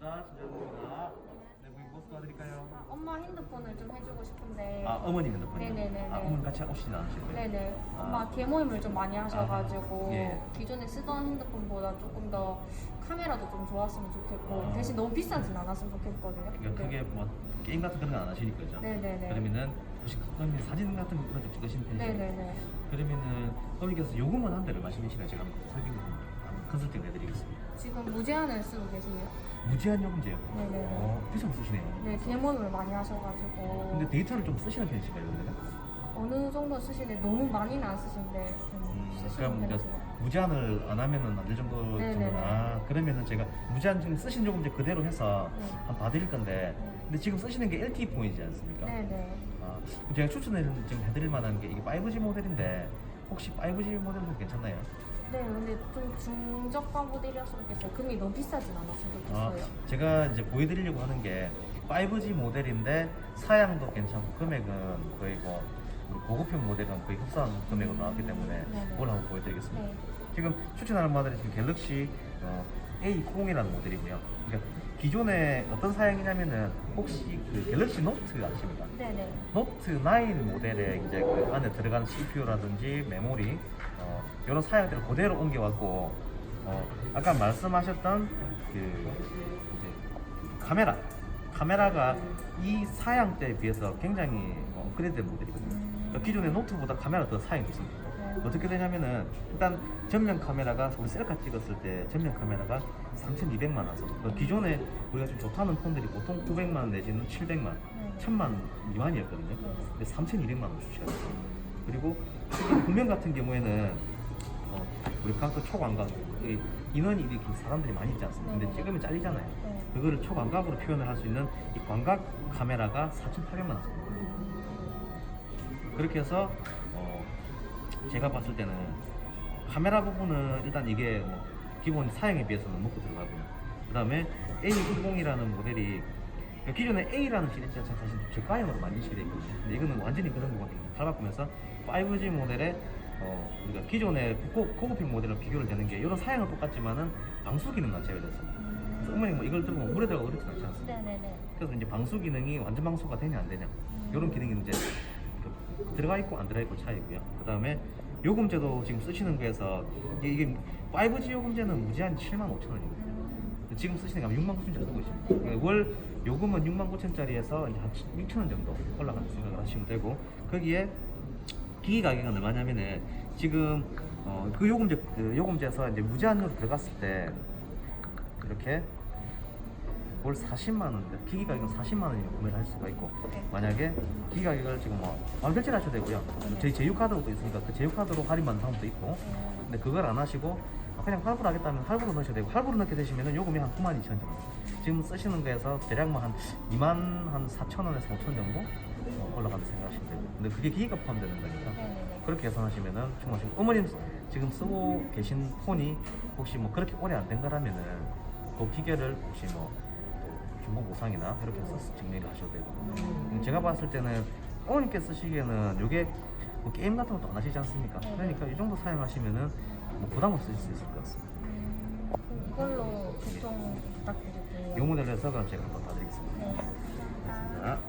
반갑습니다. 진짜입니다. 네, 고객 무엇 도와드릴까요? 아, 엄마 핸드폰을 좀 해주고 싶은데. 아, 어머님 핸드폰이요? 네네네네. 아, 어머님 같이 오시진 않으시고요? 네네. 아. 엄마 개모임을 좀 많이 하셔가지고 아, 예. 기존에 쓰던 핸드폰보다 조금 더 카메라도 좀 좋았으면 좋겠고 아. 대신 너무 비싸진 않았으면 좋겠거든요. 그러니까 크게 뭐 게임 같은 그런 건 안 하시니까 그죠? 네네네. 그러면은 혹시 그러면 사진 같은 거좀 찍으시는 편이세요? 네네네. 그러면은 어머니께서 요금은 한 달에 마시면시나 제가 한번 설명 좀 컨설팅 해드리겠습니다. 지금 무제한을 쓰고 계세요. 무제한 요금제요? 네네네. 어, 비싸게 쓰시네요. 네, 개모임을 많이 하셔가지고 근데 데이터를 좀 쓰시는 편이신가요, 그러면? 어느 정도 쓰시는데 너무 많이는 안 쓰시는데 좀 음, 쓰시는 그럼 그러니까 편이세요. 무제한을 안 하면은 안 될 정도 네 네 네. 정도 아 그러면은 제가 무제한 지금 쓰신 요금제 그대로 해서 네. 한번 봐드릴 건데 네. 근데 지금 쓰시는 게 LTE 폰이지 않습니까? 네네. 아, 그럼 제가 추천을 좀 해드릴 만한 게 이게 5G 모델인데 혹시 5G 모델도 괜찮나요? 네, 근데 좀 중저가 모델이었으면 좋겠어요. 금이 너무 비싸진 않았으면 아, 좋겠어요. 제가 이제 보여드리려고 하는 게 5G 모델인데 사양도 괜찮고 금액은 거의 뭐 우리 고급형 모델은 거의 흡사한 금액으로 나왔기 때문에 네 네. 그걸 한번 보여드리겠습니다. 네. 지금 추천하는 모델이 지금 갤럭시 어, A90이라는 모델이고요. 그러니까 기존에 어떤 사양이냐면은 혹시 그 갤럭시 노트 아십니까? 네네. 노트 9 모델에 이제 그 안에 들어가는 CPU라든지 메모리 어, 이런 사양들을 그대로 옮겨왔고 어, 아까 말씀하셨던 그 이제 카메라 카메라가 이 사양 때에 비해서 굉장히 어, 업그레이드 된 모델이거든요. 그러니까 기존의 노트보다 카메라가 더 사양이 좋습니다. 네. 어떻게 되냐면은 일단 전면 카메라가 우리 셀카 찍었을 때 전면 카메라가 3,200만 원 선. 그 기존에 우리가 좀 좋다는 폰들이 보통 900만 원 내지는 700만 원, 네. 1000만 미만이었거든요. 네. 근데 3,200만 원 출시했어요. 그리고 지금 분명 같은 경우에는 어, 우리 강도 초광각 이 인원이 이렇게 사람들이 많이 있지 않습니까? 근데 네. 찍으면 잘리잖아요. 네. 그거를 초광각으로 표현을 할 수 있는 이 광각 카메라가 4,800만 원 선. 그렇게 해서 어, 제가 봤을 때는 카메라 부분은 일단 이게 뭐 기본 사양에 비해서는 먹고 들어가고요. 그 다음에 A20이라는 모델이 기존에 A라는 시리즈가 사실 저가형으로 많이 시되어 있거든요. 근데 이거는 완전히 그런 거거든요. 탈바꿈해서 5G 모델에 어, 우리가 기존의 고, 고급형 모델과 비교를 되는 게 이런 사양은 똑같지만은 방수 기능만 제외됐습니다. 그래서 어머니 뭐 이걸 들고 물에 들어가고 그렇진 않지 않습니까? 네네네. 그래서 이제 방수 기능이 완전 방수가 되냐 안 되냐 이런 기능이 이제 그 들어가 있고 안 들어가 있고 차이고요. 그 다음에 요금제도 지금 쓰시는 거에서 이게, 이게 5G 요금제는 무제한 7만 5천 원이거든요. 지금 쓰시는 게 6만 9천 원 쓰고 있습니다. 그러니까 월 요금은 6만 9천 짜리에서 이제 한 6천 원 정도 올라가는 생각을 하시면 되고 거기에 기기 가격은 얼마냐면은 지금 어, 그 요금제 그 요금제에서 이제 무제한으로 들어갔을 때 이렇게 월 40만 원, 기기 가격은 40만 원이면 구매를 할 수가 있고 네. 만약에 기기 가격을 지금 뭐 바로 결제를 하셔도 되고요. 네. 저희 제휴카드도 있으니까 그 제휴카드로 할인받는 사람도 있고 음. 근데 그걸 안 하시고 그냥 할부로 하겠다면 할부로 넣으셔도 되고 할부로 넣게 되시면 요금이 한 9만 2천 원 정도 지금 쓰시는 거에서 대략 뭐 한 2만 한 4천 원에서 5천 정도 어, 올라가는 생각하시면 되고 근데 그게 기기가 포함되는 거니까 네네네. 그렇게 계산하시면은 충분하시고 어머님 지금 쓰고 계신 폰이 혹시 뭐 그렇게 오래 안 된 거라면은 그 기계를 혹시 뭐 중고 보상이나 이렇게 해서 정리를 하셔도 되고 음, 제가 봤을 때는 어머님께 쓰시기에는 이게 뭐 게임 같은 것도 안 하시지 않습니까? 네. 그러니까 이 정도 사용하시면은 뭐 부담 없이 쓰실 수 있을 것 같습니다. 음, 이걸로 보통 좀 부탁드릴게요. 이 모델에서 그럼 제가 한번 봐드리겠습니다. 네.